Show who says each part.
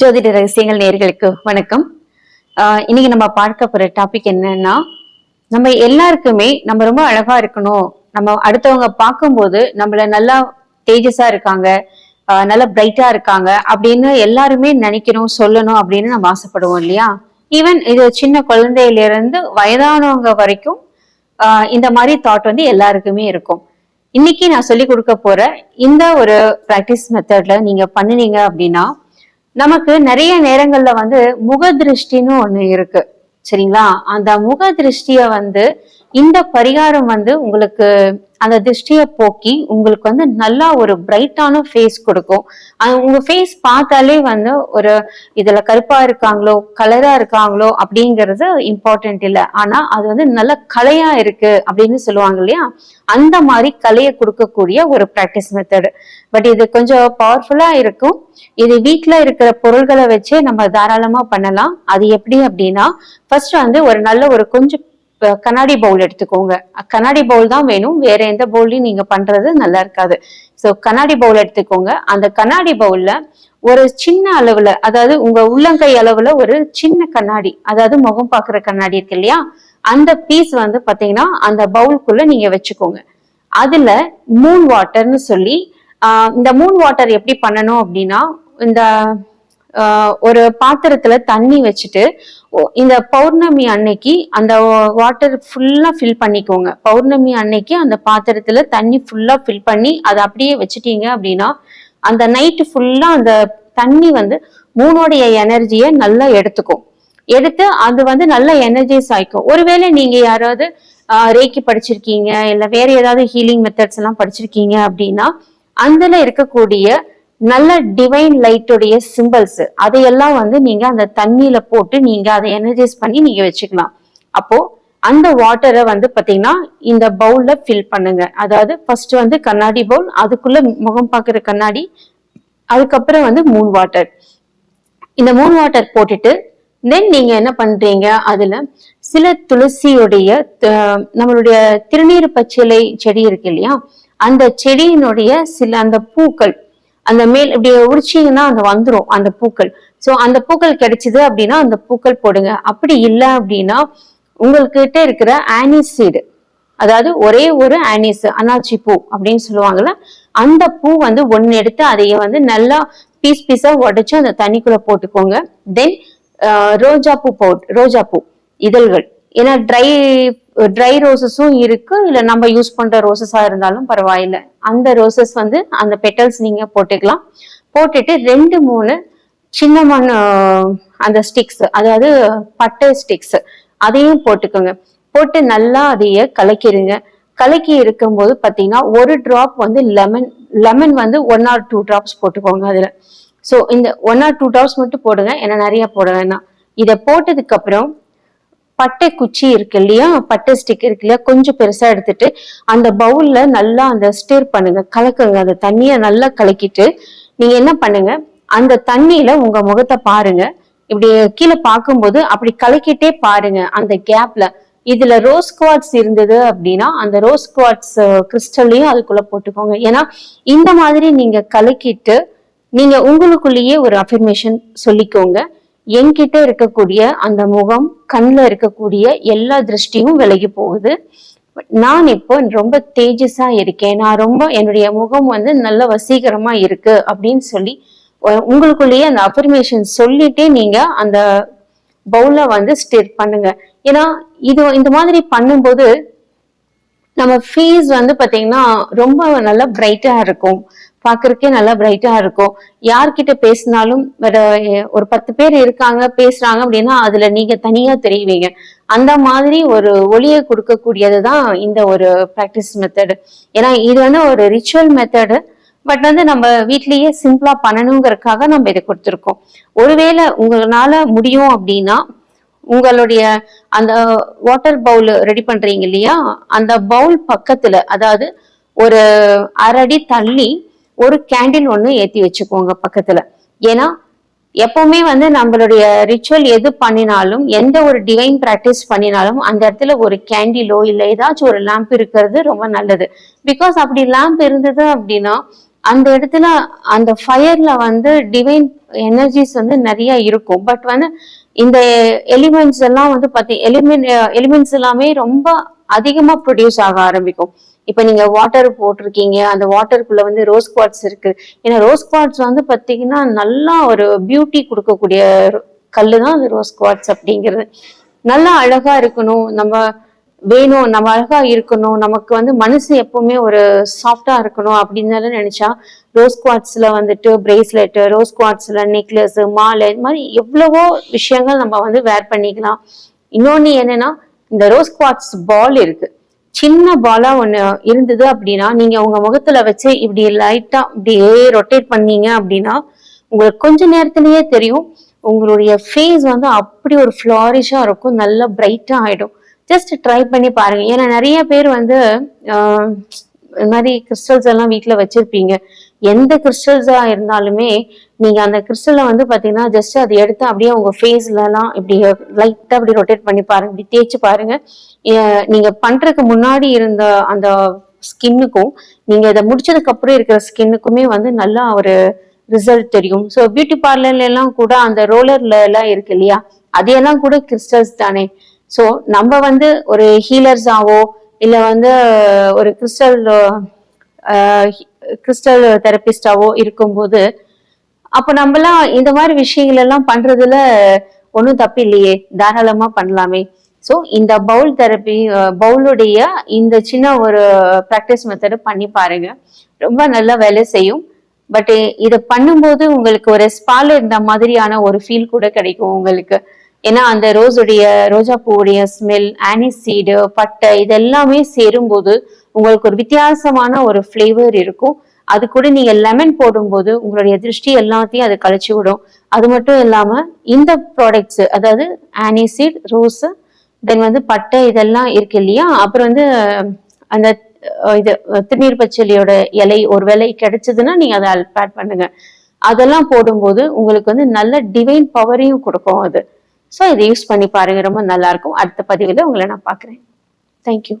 Speaker 1: ஜோதிட ரகசியங்கள் நேர்களுக்கு வணக்கம். ஆஹ் இன்னைக்கு நம்ம பார்க்க போற டாபிக் என்னன்னா நம்ம எல்லாருக்குமே நம்ம ரொம்ப அழகா இருக்கணும். நம்ம அடுத்தவங்க பார்க்கும்போது நம்மள நல்லா தேஜஸா இருக்காங்க நல்லா பிரைட்டா இருக்காங்க அப்படின்னு எல்லாருமே நினைக்கணும் சொல்லணும் அப்படின்னு நம்ம ஆசைப்படுவோம் இல்லையா? ஈவன் இது சின்ன குழந்தையில இருந்து வயதானவங்க வரைக்கும் இந்த மாதிரி தாட் வந்து எல்லாருக்குமே இருக்கும். இன்னைக்கு நான் சொல்லி கொடுக்க போற இந்த ஒரு பிராக்டிஸ் மெத்தட்ல நீங்க பண்ணுனீங்க அப்படின்னா நமக்கு நிறைய நேரங்கள்ல வந்து முக திருஷ்டின்னு ஒண்ணு இருக்கு. சரிங்களா? அந்த முக திருஷ்டிய வந்து இந்த பரிகாரம் வந்து உங்களுக்கு அந்த திருஷ்டியை போக்கி உங்களுக்கு வந்து நல்லா ஒரு பிரைட்டான ஃபேஸ் கொடுக்கும். உங்க ஃபேஸ் பார்த்தாலே வந்து ஒரு இதுல கருப்பா இருக்காங்களோ கலரா இருக்காங்களோ அப்படிங்கிறது இம்பார்ட்டன்ட் இல்லை. ஆனா அது வந்து நல்ல கலையா இருக்கு அப்படின்னு சொல்லுவாங்க இல்லையா? அந்த மாதிரி கலையை கொடுக்கக்கூடிய ஒரு ப்ராக்டிஸ் மெத்தடு பட் இது கொஞ்சம் பவர்ஃபுல்லா இருக்கும். இது வீட்டில் இருக்கிற பொருள்களை வச்சே நம்ம தாராளமா பண்ணலாம். அது எப்படி அப்படின்னா ஃபர்ஸ்ட் வந்து ஒரு நல்ல ஒரு கொஞ்சம் கண்ணாடி பவுல் எடுத்துக்கோங்க. கண்ணாடி பவுல் தான் வேணும். வேற எந்த பவுல்லையும் நீங்க பண்றது நல்லா இருக்காது. ஸோ கண்ணாடி பவுல் எடுத்துக்கோங்க. அந்த கண்ணாடி பவுல்ல ஒரு சின்ன அளவுல அதாவது உங்க உள்ளங்கை அளவுல ஒரு சின்ன கண்ணாடி அதாவது முகம் பார்க்குற கண்ணாடி இருக்கு இல்லையா? அந்த பீஸ் வந்து பாத்தீங்கன்னா அந்த பவுல்குள்ள நீங்க வச்சுக்கோங்க. அதுல மூன் வாட்டர்னு சொல்லி இந்த மூன் வாட்டர் எப்படி பண்ணணும் அப்படின்னா இந்த ஒரு பாத்திரத்துல தண்ணி வச்சுட்டு இந்த பௌர்ணமி அன்னைக்கு அந்த வாட்டர் ஃபுல்லா ஃபில் பண்ணிக்கோங்க. பௌர்ணமி அன்னைக்கு அந்த பாத்திரத்துல தண்ணி ஃபுல்லா ஃபில் பண்ணி அதை அப்படியே வச்சுட்டீங்க அப்படின்னா அந்த நைட்டு ஃபுல்லா அந்த தண்ணி வந்து மூணுடைய எனர்ஜியை நல்லா எடுத்துக்கும். எடுத்து அது வந்து நல்ல எனர்ஜைஸ் ஆயிக்கும். ஒருவேளை நீங்க யாராவது ரேக்கி படிச்சிருக்கீங்க இல்ல வேற ஏதாவது ஹீலிங் மெத்தட்ஸ் எல்லாம் படிச்சிருக்கீங்க அப்படின்னா அதுல இருக்கக்கூடிய நல்ல டிவைன் லைட்டுடைய சிம்பிள்ஸ் அதையெல்லாம் வந்து நீங்க அந்த தண்ணியில போட்டு நீங்க அதை எனர்ஜைஸ் பண்ணி நீங்க வச்சுக்கலாம். அப்போ அந்த வாட்டரை வந்து பாத்தீங்கன்னா இந்த பவுல்ல ஃபில் பண்ணுங்க. அதாவது ஃபர்ஸ்ட் வந்து கண்ணாடி பவுல் அதுக்குள்ள முகம் பார்க்குற கண்ணாடி அதுக்கப்புறம் வந்து மூன் வாட்டர் இந்த மூன் வாட்டர் போட்டுட்டு தென் நீங்க என்ன பண்றீங்க? அதுல சில துளசியுடைய நம்மளுடைய திருநீர் பச்சிலை செடி இருக்கு இல்லையா? அந்த செடியினுடைய சில அந்த பூக்கள் அந்த மேல் இப்படி உரிச்சிங்கன்னா அந்த வந்துடும் அந்த பூக்கள். ஸோ அந்த பூக்கள் கிடைச்சிது அப்படின்னா அந்த பூக்கள் போடுங்க. அப்படி இல்லை அப்படின்னா உங்கள்கிட்ட இருக்கிற ஆனிசீடு அதாவது ஒரே ஒரு ஆனிஸ் அனாச்சி பூ அப்படின்னு சொல்லுவாங்கல்ல அந்த பூ வந்து ஒன்னு எடுத்து அதைய வந்து நல்லா பீஸ் பீஸா உடைச்சு அந்த தண்ணிக்குள்ள போட்டுக்கோங்க. தென் ரோஜா பூ பவுட் ரோஜா பூ இதழ்கள். ஏன்னா ட்ரை ட்ரை ரோசஸும் இருக்கு. இல்ல நம்ம யூஸ் பண்ற ரோசஸா இருந்தாலும் பரவாயில்ல. அந்த ரோசஸ் வந்து அந்த பெட்டல்ஸ் நீங்க போட்டுக்கலாம். போட்டுட்டு ரெண்டு மூணு சின்ன மண் அந்த ஸ்டிக்ஸ் அதாவது பட்டை ஸ்டிக்ஸ் அதையும் போட்டுக்கோங்க. போட்டு நல்லா அதைய கலக்கிடுங்க கலக்கி இருக்கும்போது பார்த்தீங்கன்னா ஒரு டிராப் வந்து லெமன் லெமன் வந்து ஒன் ஆர் டூ டிராப்ஸ் போட்டுக்கோங்க அதில். ஸோ இந்த ஒன் ஆர் டூ டிராப்ஸ் மட்டும் போடுங்க. ஏன்னா நிறைய போட வேணாம். இதை போட்டதுக்கு அப்புறம் பட்டை குச்சி இருக்கு இல்லையா? பட்டை ஸ்டிக் இருக்கு இல்லையா? கொஞ்சம் பெருசா எடுத்துட்டு அந்த பவுல்ல நல்லா அந்த ஸ்டிர் பண்ணுங்க. கலக்குங்க. அந்த தண்ணியை நல்லா கலக்கிட்டு நீங்க என்ன பண்ணுங்க? அந்த தண்ணியில உங்க முகத்தை பாருங்க. இப்படி கீழே பார்க்கும்போது அப்படி கலக்கிட்டே பாருங்க. அந்த கேப்ல இதுல ரோஸ் குவாட்ஸ் இருந்தது அப்படின்னா அந்த ரோஸ் குவாட்ஸ் கிறிஸ்டல்லையும் அதுக்குள்ள போட்டுக்கோங்க. ஏன்னா இந்த மாதிரி நீங்க கலக்கிட்டு நீங்க உங்களுக்குள்ளேயே ஒரு அஃபர்மேஷன் சொல்லிக்கோங்க. என்கிட்ட இருக்கக்கூடிய அந்த முகம் கண்ணில் இருக்கக்கூடிய எல்லா திருஷ்டியும் விலகி போகுது. நான் இப்போ ரொம்ப தேஜஸா இருக்கேன். நான் ரொம்ப என்னுடைய முகம் வந்து நல்ல வசீகரமா இருக்கு அப்படின்னு சொல்லி உங்களுக்குள்ளேயே அந்த அஃபர்மேஷன் சொல்லிட்டே நீங்க அந்த பவுல வந்து ஸ்டிர் பண்ணுங்க. ஏன்னா இது இந்த மாதிரி பண்ணும்போது நம்ம ஃபேஸ் வந்து பாத்தீங்கன்னா ரொம்ப நல்லா பிரைட்டா இருக்கும். பாக்குறதுக்கே நல்லா பிரைட்டா இருக்கும். யார்கிட்ட பேசினாலும் ஒரு பத்து பேர் இருக்காங்க பேசுறாங்க அப்படின்னா அதுல நீங்க தனியா தெரியுவீங்க அந்த மாதிரி ஒரு ஒளியை கொடுக்கக்கூடியது தான் இந்த ஒரு ப்ராக்டிஸ் மெத்தட் ஏன்னா இது வந்து ஒரு ரிச்சுவல் மெத்தடு பட் வந்து நம்ம வீட்லயே சிம்பிளா பண்ணணுங்கிறதுக்காக நம்ம இதை கொடுத்துருக்கோம். ஒருவேளை உங்களால முடியும் அப்படின்னா உங்களுடைய அந்த வாட்டர் பவுல் ரெடி பண்றீங்க இல்லையா? அந்த பவுல் பக்கத்துல அதாவது ஒரு அரை அடி தள்ளி ஒரு கேண்டில் ஒண்ணு ஏத்தி வச்சுக்கோங்க பக்கத்துல. ஏன்னா எப்பவுமே வந்து நம்மளுடைய ரிச்சுவல் எது பண்ணினாலும் எந்த ஒரு டிவைன் பிராக்டிஸ் பண்ணினாலும் அந்த இடத்துல ஒரு கேண்டிலோ இல்ல ஏதாச்சும் ஒரு லேம்ப் இருக்கிறது ரொம்ப நல்லது. பிகாஸ் அப்படி லேம்ப் இருந்தது அப்படின்னா அந்த இடத்துல அந்த ஃபயர்ல வந்து டிவைன் எனர்ஜிஸ் வந்து நிறைய இருக்கும். பட் வந்து இந்த எலிமெண்ட்ஸ் எல்லாம் வந்து பார்த்தீங்க எலிமெண்ட் எலிமெண்ட்ஸ் எல்லாமே ரொம்ப அதிகமா ப்ரொடியூஸ் ஆக ஆரம்பிக்கும். இப்ப நீங்க வாட்டர் போட்டிருக்கீங்க அந்த வாட்டருக்குள்ள வந்து ரோஸ் குவாட்ஸ் இருக்கு. ஏன்னா ரோஸ் குவாட்ஸ் வந்து பாத்தீங்கன்னா நல்லா ஒரு பியூட்டி கொடுக்கக்கூடிய கல்லு தான் அந்த ரோஸ் குவாட்ஸ் அப்படிங்கிறது. நல்லா அழகா இருக்கணும். நம்ம வேணும் நம்ம அழகா இருக்கணும். நமக்கு வந்து மனசு எப்பவுமே ஒரு சாஃப்டா இருக்கணும் அப்படின்னு நினைச்சா ரோஸ் குவாட்ஸ்ல வந்துட்டு பிரேஸ்லெட்டு ரோஸ் குவாட்ஸ்ல நெக்லஸ் மாலை இது மாதிரி எவ்வளவோ விஷயங்கள் நம்ம வந்து வேர் பண்ணிக்கலாம். இன்னொன்னு என்னன்னா இந்த ரோஸ் குவாட்ஸ் பால் இருக்கு. சின்ன பாலா ஒண்ணு இருந்தது அப்படின்னா நீங்க உங்க முகத்துல வச்சு இப்படி லைட்டா இப்படியே ரொட்டேட் பண்ணீங்க அப்படின்னா உங்களுக்கு கொஞ்ச நேரத்திலேயே தெரியும் உங்களுடைய ஃபேஸ் வந்து அப்படி ஒரு ஃபிளாரிஷா இருக்கும் நல்லா பிரைட்டா ஆயிடும். ஜஸ்ட் ட்ரை பண்ணி பாருங்க. ஏன்னா நிறைய பேர் வந்து இந்த மாதிரி கிறிஸ்டல்ஸ் எல்லாம் வீட்டில் வச்சிருப்பீங்க. எந்த கிறிஸ்டல்ஸா இருந்தாலுமே நீங்க அந்த கிறிஸ்டலை வந்து பாத்தீங்கன்னா ஜஸ்ட் அதை எடுத்து அப்படியே உங்க ஃபேஸ்ல எல்லாம் இப்படி லைட்டா அப்படி ரொட்டேட் பண்ணி பாருங்க. இப்படி தேய்ச்சு பாருங்க. நீங்க பண்றதுக்கு முன்னாடி இருந்த அந்த ஸ்கின்னுக்கும் நீங்க இதை முடிச்சதுக்கு அப்புறம் இருக்கிற ஸ்கின்னுக்குமே வந்து நல்லா ஒரு ரிசல்ட் தெரியும். ஸோ பியூட்டி பார்லர்ல எல்லாம் கூட அந்த ரோலர்ல எல்லாம் இருக்கு இல்லையா? அதையெல்லாம் கூட கிறிஸ்டல்ஸ் தானே. ஸோ நம்ம வந்து ஒரு ஹீலர்ஸாவோ இல்லை வந்து ஒரு கிறிஸ்டல் கிறிஸ்டல் தெரப்பிஸ்டாவோ இருக்கும்போது அப்போ நம்மலாம் இந்த மாதிரி விஷயங்கள் எல்லாம் பண்றதுல ஒன்றும் தப்பு இல்லையே. தாராளமாக பண்ணலாமே. ஸோ இந்த பவுல் தெரப்பி பவுலுடைய இந்த சின்ன ஒரு ப்ராக்டிஸ் மெத்தடை பண்ணி பாருங்க. ரொம்ப நல்லா வேலை செய்யும். பட் இதை பண்ணும்போது உங்களுக்கு ஒரு ஸ்பால் இருந்த மாதிரியான ஒரு ஃபீல் கூட கிடைக்கும் உங்களுக்கு. ஏன்னா அந்த ரோஸுடைய ரோஜா பூவுடைய ஸ்மெல் ஆனிசீடு பட்டை இதெல்லாமே சேரும்போது உங்களுக்கு ஒரு வித்தியாசமான ஒரு ஃப்ளேவர் இருக்கும். அது கூட நீங்க லெமன் போடும்போது உங்களுடைய திருஷ்டி எல்லாத்தையும் அது கழிச்சு விடும். அது மட்டும் இல்லாம இந்த ப்ராடக்ட்ஸ் அதாவது ஆனிசீட் ரோஸ் தென் வந்து பட்டை இதெல்லாம் இருக்கு இல்லையா? அப்புறம் வந்து அந்த இது திருநீர் பச்சலியோட இலை ஒரு விலை கிடைச்சதுன்னா நீங்க அதை ஆட் பண்ணுங்க. அதெல்லாம் போடும்போது உங்களுக்கு வந்து நல்ல டிவைன் பவரையும் கொடுக்கும் அது. ஸோ இதை யூஸ் பண்ணி பாருங்க. ரொம்ப நல்லா இருக்கும் அடுத்த பதிவில் உங்களை நான் பார்க்குறேன். தேங்க்யூ